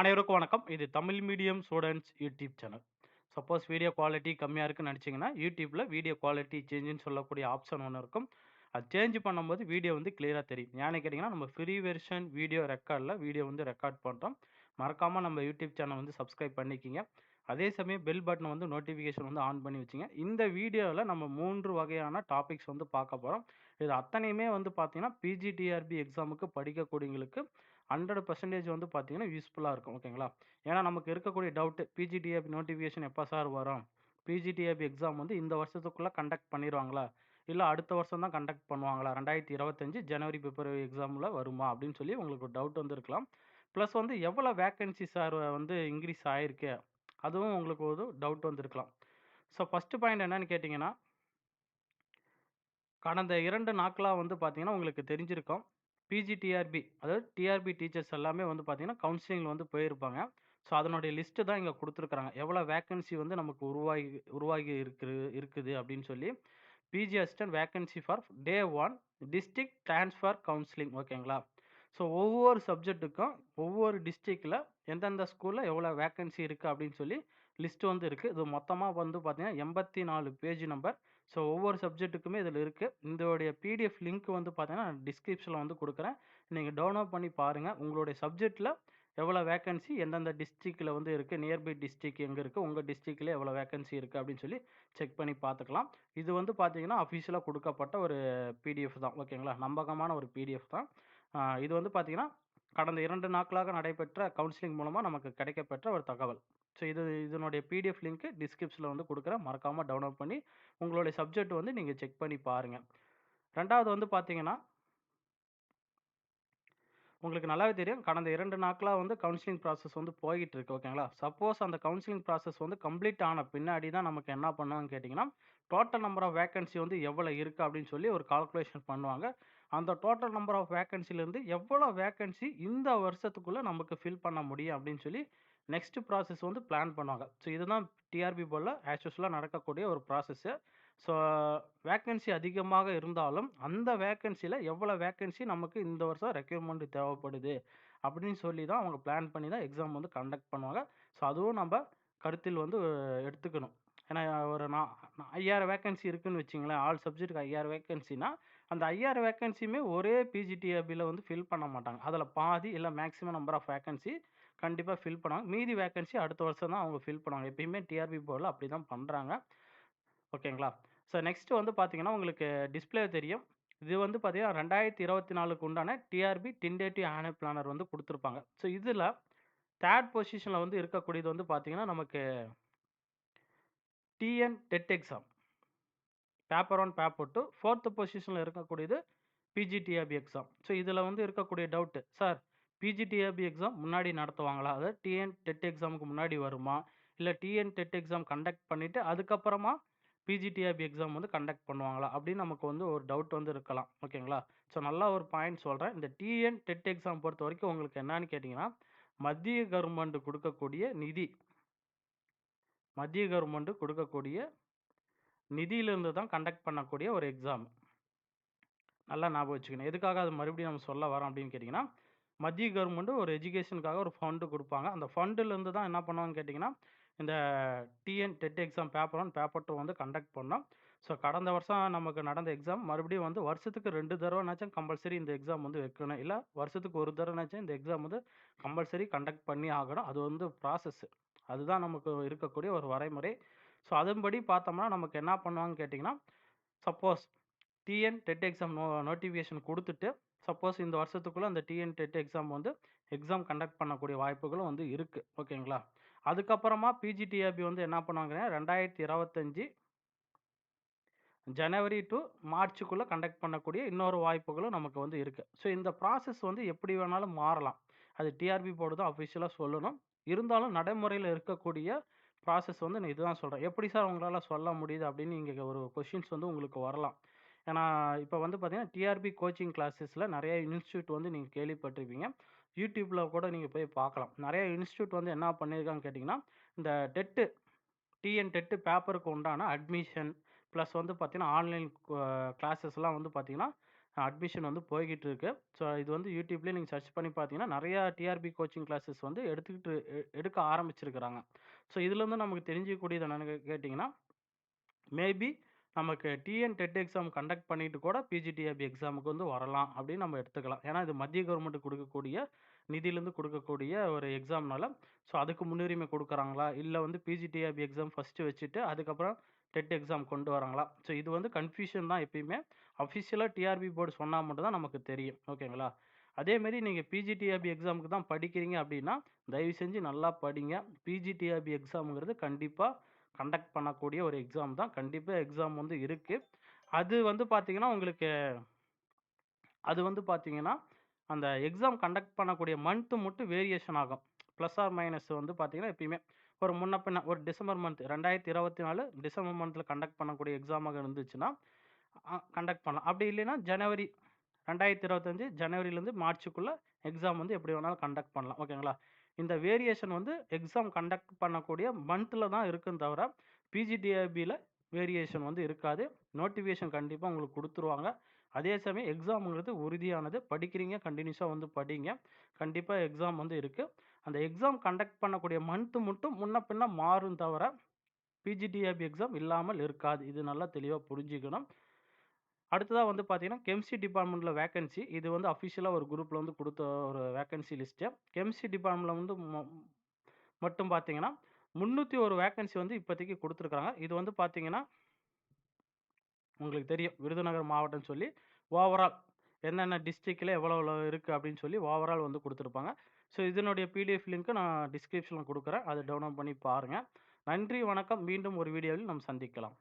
அனைவருக்கும் வணக்கம். இது Tamil medium students YouTube channel. Suppose video quality கம்மியாக இருக்குன்னு நினச்சிங்கன்னா யூடியூப்பில் வீடியோ குவாலிட்டி சேஞ்சுன்னு சொல்லக்கூடிய ஆப்ஷன் ஒன்று இருக்கும். அது சேஞ்ச் பண்ணும்போது வீடியோ வந்து கிளியராக தெரியும். ஏன்னு கேட்டிங்கன்னா நம்ம ஃப்ரீ வெர்ஷன் வீடியோ ரெக்கார்டில் வீடியோ வந்து ரெக்கார்ட் பண்ணுறோம் மறக்காமல் நம்ம யூடியூப் சேனல் வந்து சப்ஸ்கிரைப் பண்ணிக்கிங்க. அதே சமயம் பெல் பட்டன் வந்து நோட்டிஃபிகேஷன் வந்து ஆன் பண்ணி வச்சுங்க. இந்த வீடியோவில் நம்ம மூன்று வகையான டாபிக்ஸ் வந்து பார்க்க போகிறோம் இது அத்தனையுமே வந்து பார்த்தீங்கன்னா பிஜிடிஆர்பி எக்ஸாமுக்கு படிக்கக்கூடியவங்களுக்கு ஹண்ட்ரட் பர்சன்டேஜ் வந்து பார்த்தீங்கன்னா யூஸ்ஃபுல்லாக இருக்கும். ஓகேங்களா ஏன்னா நமக்கு இருக்கக்கூடிய டவுட்டு பிஜிடிஆர்பி நோட்டிஃபிகேஷன் எப்போ சார் வரும்? பிஜிடிஆர்பி எக்ஸாம் வந்து இந்த வருஷத்துக்குள்ளே கண்டக்ட் பண்ணிடுவாங்களா? இல்லை அடுத்த வருஷம் தான் கண்டக்ட் பண்ணுவாங்களா? ரெண்டாயிரத்தி இருபத்தஞ்சு ஜனவரி பிப்ரவரி எக்ஸாமில் வருமா? அப்படின்னு சொல்லி உங்களுக்கு ஒரு டவுட் வந்து இருக்கலாம். ப்ளஸ் வந்து எவ்வளோ வேக்கன்சி சார் வந்து இன்க்ரீஸ் ஆகிருக்கு அதுவும் உங்களுக்கு ஒரு டவுட் வந்திருக்கலாம். ஸோ ஃபஸ்ட்டு பாயிண்ட் என்னன்னு கேட்டிங்கன்னா கடந்த இரண்டு நாட்களாக வந்து பார்த்திங்கன்னா உங்களுக்கு தெரிஞ்சிருக்கும். பிஜிடிஆர்பி அதாவது டிஆர்பி டீச்சர்ஸ் எல்லாமே வந்து பார்த்திங்கன்னா கவுன்சிலிங்கில் வந்து போயிருப்பாங்க. ஸோ அதனுடைய லிஸ்ட்டு தான் இங்கே கொடுத்துருக்குறாங்க. எவ்வளோ வேக்கன்சி வந்து நமக்கு உருவாகி உருவாகி இருக்குது இருக்குது அப்படின்னு சொல்லி PG assistant vacancy for day one district transfer counselling ஓகேங்களா ஸோ ஒவ்வொரு சப்ஜெக்ட்டுக்கும் ஒவ்வொரு டிஸ்ட்ரிக்டில் எந்தெந்த ஸ்கூலில் எவ்வளோ வேக்கன்சி இருக்குது அப்படின்னு சொல்லி லிஸ்ட் வந்து இருக்குது இது மொத்தமாக வந்து பார்த்தீங்கன்னா எண்பத்தி நாலு பேஜ் நம்பர் ஸோ ஒவ்வொரு சப்ஜெக்ட்டுக்குமே இதில் இருக்குது இதோடைய பிடிஎஃப் லிங்க் வந்து பார்த்தீங்கன்னா டிஸ்கிரிப்ஷனில் வந்து கொடுக்குறேன். நீங்கள் டவுன்லோட் பண்ணி பாருங்கள் உங்களுடைய சப்ஜெக்ட்டில் எவ்வளோ வேக்கன்சி எந்தெந்த டிஸ்ட்ரிக்டில் வந்து இருக்குது நியர்பை டிஸ்ட்ரிக் எங்கே இருக்குது உங்கள் டிஸ்ட்ரிக்டில் எவ்வளோ வேக்கன்சி இருக்குது அப்படின்னு சொல்லி செக் பண்ணி பார்த்துக்கலாம் இது வந்து பார்த்தீங்கன்னா அஃபிஷியலாக கொடுக்கப்பட்ட ஒரு பிடிஎஃப் தான். ஓகேங்களா? நம்பகமான ஒரு பிடிஎஃப் தான். இது வந்து பார்த்தீங்கன்னா கடந்த இரண்டு நாட்களாக நடைபெற்ற கவுன்சிலிங் மூலமாக நமக்கு கிடைக்கப்பெற்ற ஒரு தகவல். ஸோ இது இதனுடைய பிடிஎஃப் லிங்க்கு டிஸ்கிரிப்ஷனில் வந்து கொடுக்குறேன். மறக்காமல் டவுன்லோட் பண்ணி உங்களுடைய சப்ஜெக்ட் வந்து நீங்கள் செக் பண்ணி பாருங்கள் ரெண்டாவது வந்து பார்த்தீங்கன்னா உங்களுக்கு நல்லாவே தெரியும். கடந்த இரண்டு நாட்களாக வந்து கவுன்சிலிங் ப்ராசஸ் வந்து போய்கிட்டு இருக்கு ஓகேங்களா சப்போஸ் அந்த கவுன்சிலிங் ப்ராசஸ் வந்து கம்ப்ளீட் ஆன பின்னாடி தான் நமக்கு என்ன பண்ணுவாங்கன்னு கேட்டிங்கன்னா டோட்டல் நம்பர் ஆஃப் வேகன்சி வந்து எவ்வளோ இருக்குது அப்படின்னு சொல்லி ஒரு கால்குலேஷன் பண்ணுவாங்க. அந்த டோட்டல் நம்பர் ஆஃப் வேக்கன்சிலேருந்து எவ்வளோ வேக்கன்சி இந்த வருஷத்துக்குள்ளே நமக்கு ஃபில் பண்ண முடியும் அப்படின்னு சொல்லி நெக்ஸ்ட் ப்ராசஸ் வந்து பிளான் பண்ணுவாங்க. ஸோ இதுதான் டிஆர்பி போல் ஆக்சுவலாக நடக்கக்கூடிய ஒரு ப்ராசஸ்ஸு ஸோ வேக்கன்சி அதிகமாக இருந்தாலும் அந்த வேக்கன்சியில் எவ்வளோ வேக்கன்சி நமக்கு இந்த வருஷம் ரெக்யூர்மெண்ட் தேவைப்படுது அப்படின்னு சொல்லி தான் அவங்க பிளான் பண்ணி தான் எக்ஸாம் வந்து கண்டக்ட் பண்ணுவாங்க. ஸோ அதுவும் நம்ம கருத்தில் வந்து எடுத்துக்கணும். ஏன்னா ஒரு நான் ஐயாயிரம் வேக்கன்சி இருக்குதுன்னு வச்சிங்களேன். ஆல் சப்ஜெக்ட்டுக்கு ஐயாயிரம் வேக்கன்சினா அந்த ஐயாயிரம் வேக்கன்சியுமே ஒரே பிஜிடிஆபியில் வந்து ஃபில் பண்ண மாட்டாங்க. அதில் பாதி இல்லை மேக்ஸிமம் நம்பர் ஆஃப் வேக்கன்சி கண்டிப்பாக ஃபில் பண்ணுவாங்க. மீதி வேக்கன்சி அடுத்த வருஷம் தான் அவங்க ஃபில் பண்ணுவாங்க. எப்பயுமே டிஆர்பி போர்டில் அப்படி தான் பண்ணுறாங்க ஓகேங்களா? ஸோ நெக்ஸ்ட் வந்து பார்த்தீங்கன்னா உங்களுக்கு டிஸ்பிளே தெரியும். இது வந்து பார்த்தீங்கன்னா ரெண்டாயிரத்தி இருபத்தி நாலுக்கு உண்டான டிஆர்பி டென்டேட்டிவ் ஆனே பிளானர் வந்து கொடுத்துருப்பாங்க. ஸோ இதில் தேர்ட் பொசிஷனில் வந்து இருக்கக்கூடியது வந்து பார்த்தீங்கன்னா நமக்கு TN TET exam paper one paper two fourth பொசிஷனில் இருக்கக்கூடியது பிஜிடிஆபி எக்ஸாம் ஸோ இதில் வந்து இருக்கக்கூடிய டவுட்டு சார் பிஜிடிஆபி எக்ஸாம் முன்னாடி நடத்துவாங்களா? அதாவது டிஎன் டெட் எக்ஸாமுக்கு முன்னாடி வருமா? இல்லை டிஎன் டெட் எக்ஸாம் கண்டக்ட் பண்ணிவிட்டு அதுக்கப்புறமா பிஜிடிஆபி எக்ஸாம் வந்து கண்டக்ட் பண்ணுவாங்களா? அப்படின்னு நமக்கு வந்து ஒரு டவுட் வந்து இருக்கலாம். ஓகேங்களா ஸோ நல்லா ஒரு பாயிண்ட் சொல்கிறேன் இந்த டிஎன் டெட் எக்ஸாம் பொறுத்த வரைக்கும் உங்களுக்கு என்னன்னு கேட்டிங்கன்னா மத்திய கவர்மெண்ட் கொடுக்கக்கூடிய நிதி மத்திய கவர்மெண்ட் கொடுக்கக்கூடிய நிதியிலிருந்து தான் கண்டக்ட் பண்ணக்கூடிய ஒரு எக்ஸாம் நல்லா ஞாபகம் வச்சுக்கணும். எதுக்காக அது மறுபடியும் நம்ம சொல்ல வரோம் அப்படின்னு கேட்டிங்கன்னா மத்திய கவர்மெண்ட்டு ஒரு எஜுகேஷனுக்காக ஒரு ஃபண்டு கொடுப்பாங்க. அந்த ஃபண்டுலேருந்து தான் என்ன பண்ணுவாங்கன்னு கேட்டிங்கன்னா இந்த TN TET exam paper one paper two வந்து கண்டக்ட் பண்ணோம். ஸோ கடந்த வருஷம் நமக்கு நடந்த எக்ஸாம் மறுபடியும் வந்து வருஷத்துக்கு ரெண்டு தடவைனாச்சும் கம்பல்சரி இந்த எக்ஸாம் வந்து வைக்கணும். இல்லை வருஷத்துக்கு ஒரு தடவைனாச்சும் இந்த எக்ஸாம் வந்து கம்பல்சரி கண்டக்ட் பண்ணி ஆகணும். அது வந்து ப்ராசஸ்ஸு அதுதான் நமக்கு இருக்கக்கூடிய ஒரு வரைமுறை. ஸோ அதன்படி பார்த்தோம்னா நமக்கு என்ன பண்ணுவாங்கன்னு கேட்டிங்கன்னா suppose TN TET exam no notification கொடுத்துட்டு சப்போஸ் இந்த வருஷத்துக்குள்ளே அந்த டிஎன் டெட் எக்ஸாம் வந்து எக்ஸாம் கண்டக்ட் பண்ணக்கூடிய வாய்ப்புகளும் வந்து இருக்குது ஓகேங்களா? அதுக்கப்புறமா பிஜிடிஆர்பி வந்து என்ன பண்ணுவாங்கன்னா ரெண்டாயிரத்தி இருபத்தஞ்சி ஜனவரி டு மார்ச்சுக்குள்ளே கண்டக்ட் பண்ணக்கூடிய இன்னொரு வாய்ப்புகளும் நமக்கு வந்து இருக்குது ஸோ இந்த ப்ராசஸ் வந்து எப்படி வேணாலும் மாறலாம். அது டிஆர்பி போர்டு தான் அஃபிஷியலாக சொல்லணும். இருந்தாலும் நடைமுறையில் இருக்கக்கூடிய ப்ராசஸ் வந்து நான் இதுதான் சொல்கிறேன் எப்படி சார் உங்களால் சொல்ல முடியுது அப்படின்னு இங்கே ஒரு கொஷின்ஸ் வந்து உங்களுக்கு வரலாம். ஏன்னா இப்போ வந்து பார்த்தீங்கன்னா டிஆர்பி கோச்சிங் கிளாஸஸில் நிறைய இன்ஸ்டியூட் வந்து நீங்கள் கேள்விப்பட்டிருப்பீங்க. யூடியூப்பில் கூட நீங்கள் போய் பார்க்கலாம். நிறைய இன்ஸ்டியூட் வந்து என்ன பண்ணியிருக்காங்கன்னு கேட்டிங்கன்னா இந்த டெட்டு டிஎன் டெட்டு பேப்பருக்கு உண்டான அட்மிஷன் ப்ளஸ் வந்து பார்த்திங்கன்னா ஆன்லைன் கிளாஸஸ்லாம் வந்து பார்த்திங்கன்னா அட்மிஷன் வந்து போய்கிட்டு இருக்கு. ஸோ இது வந்து யூடியூப்லேயே நீங்கள் சர்ச் பண்ணி பார்த்தீங்கன்னா, நிறையா டிஆர்பி கோச்சிங் கிளாஸஸ் வந்து எடுத்துக்கிட்டு எடுக்க ஆரம்பிச்சிருக்கிறாங்க. ஸோ இதுலேருந்து நமக்கு தெரிஞ்சுக்கக்கூடியது என்னென்னு கேட்டிங்கன்னா மேபி நமக்கு டிஎன் டெட் எக்ஸாம் கண்டக்ட் பண்ணிட்டு கூட பிஜிடிஆபி எக்ஸாமுக்கு வந்து வரலாம் அப்படின்னு நம்ம எடுத்துக்கலாம். ஏன்னா இது மத்திய கவர்மெண்ட் கொடுக்கக்கூடிய நிதியிலேருந்து கொடுக்கக்கூடிய ஒரு எக்ஸாம்னால, ஸோ அதுக்கு முன்னுரிமை கொடுக்குறாங்களா இல்லை வந்து பிஜிடிஆர்பி எக்ஸாம் ஃபர்ஸ்ட்டு வச்சுட்டு, அதுக்கப்புறம் டெட் எக்ஸாம் கொண்டு வராங்களா? ஸோ இது வந்து கன்ஃப்யூஷன் தான் எப்பயுமே. அஃபிஷியலாக டிஆர்பி போர்டு சொன்னால் மட்டும் தான் நமக்கு தெரியும். ஓகேங்களா? அதேமாரி நீங்கள் பிஜிடிஆர்பி எக்ஸாமுக்கு தான் படிக்கிறீங்க அப்படின்னா, தயவு செஞ்சு நல்லா படிங்க. பிஜிடிஆர்பி எக்ஸாமுங்கிறது கண்டிப்பாக கண்டக்ட் பண்ணக்கூடிய ஒரு எக்ஸாம் தான். கண்டிப்பாக எக்ஸாம் வந்து இருக்குது அது வந்து பார்த்தீங்கன்னா, உங்களுக்கு அது வந்து பார்த்தீங்கன்னா, அந்த எக்ஸாம் கண்டக்ட் பண்ணக்கூடிய மந்த்து மட்டும் வேரியேஷன் ஆகும். ப்ளஸ் ஆர் மைனஸ் வந்து பார்த்தீங்கன்னா, எப்பயுமே ஒரு முன்ன பின்ன ஒரு டிசம்பர் மந்த் 2024 டிசம்பர் மந்தில் கண்டக்ட் பண்ணக்கூடிய எக்ஸாமாக இருந்துச்சுன்னா, கண்டக்ட் பண்ணலாம். அப்படி இல்லைன்னா ஜனவரி 2025 ஜனவரிலேருந்து மார்ச்சுக்குள்ளே எக்ஸாம் வந்து எப்படி வேணாலும் கண்டக்ட் பண்ணலாம். ஓகேங்களா? இந்த வேரியேஷன் வந்து எக்ஸாம் கண்டக்ட் பண்ணக்கூடிய மந்தில் தான் இருக்குன்னு தவிர, பிஜிடிஐபியில் வேரியேஷன் வந்து இருக்காது. நோட்டிஃபிகேஷன் கண்டிப்பாக உங்களுக்கு கொடுத்துருவாங்க அதே சமயம் எக்ஸாம்ங்கிறது உறுதியானது. படிக்கிறீங்க கண்டினியூஸாக வந்து படிங்க. கண்டிப்பாக எக்ஸாம் வந்து இருக்குது அந்த எக்ஸாம் கண்டக்ட் பண்ணக்கூடிய மந்த்து மட்டும் முன்ன பின்ன மாறும் தவிர, பிஜிடிஆர்பி எக்ஸாம் இல்லாமல் இருக்காது. இது நல்லா தெளிவாக புரிஞ்சுக்கணும். அடுத்ததாக வந்து பார்த்தீங்கன்னா, கெமிஸ்ட்ரி டிபார்ட்மெண்ட்டில் வேக்கன்சி இது வந்து அஃபிஷியலாக ஒரு குரூப்பில் வந்து கொடுத்த ஒரு வேக்கன்சி லிஸ்ட்டு. கெமிஸ்ட்ரி டிபார்ட்மெண்ட்ல வந்து மட்டும் பார்த்தீங்கன்னா, 301 வேக்கன்சி வந்து இப்போதைக்கு கொடுத்துருக்காங்க இது வந்து பார்த்தீங்கன்னா உங்களுக்கு தெரியும். விருதுநகர் மாவட்டம்னு சொல்லி ஓவரால் என்னென்ன டிஸ்ட்ரிக்டில் எவ்வளோ எவ்வளோ இருக்குது அப்படின்னு சொல்லி ஓவரால் வந்து கொடுத்துருப்பாங்க ஸோ இதனுடைய பிடிஎஃப் லிங்க் நான் டிஸ்கிரிப்ஷனில் கொடுக்குறேன் அதை டவுன்லோட் பண்ணி பாருங்கள் நன்றி, வணக்கம். மீண்டும் ஒரு வீடியோவில் நாம் சந்திக்கலாம்.